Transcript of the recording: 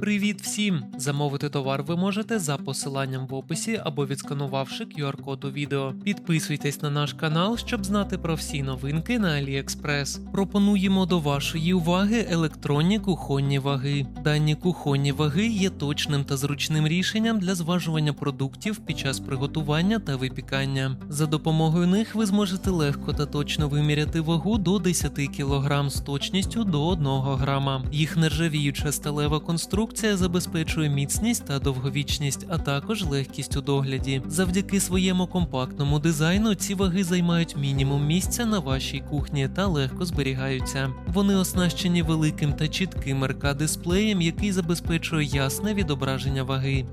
Привіт всім! Замовити товар ви можете за посиланням в описі або відсканувавши QR-код у відео. Підписуйтесь на наш канал, щоб знати про всі новинки на AliExpress. Пропонуємо до вашої уваги електронні кухонні ваги. Дані кухонні ваги є точним та зручним рішенням для зважування продуктів під час приготування та випікання. За допомогою них ви зможете легко та точно виміряти вагу до 10 кг з точністю до 1 грама. Їх нержавіюча сталева конструкція забезпечує міцність та довговічність, а також легкість у догляді. Завдяки своєму компактному дизайну ці ваги займають мінімум місця на вашій кухні та легко зберігаються. Вони оснащені великим та чітким РК дисплеєм, який забезпечує ясне відображення ваги.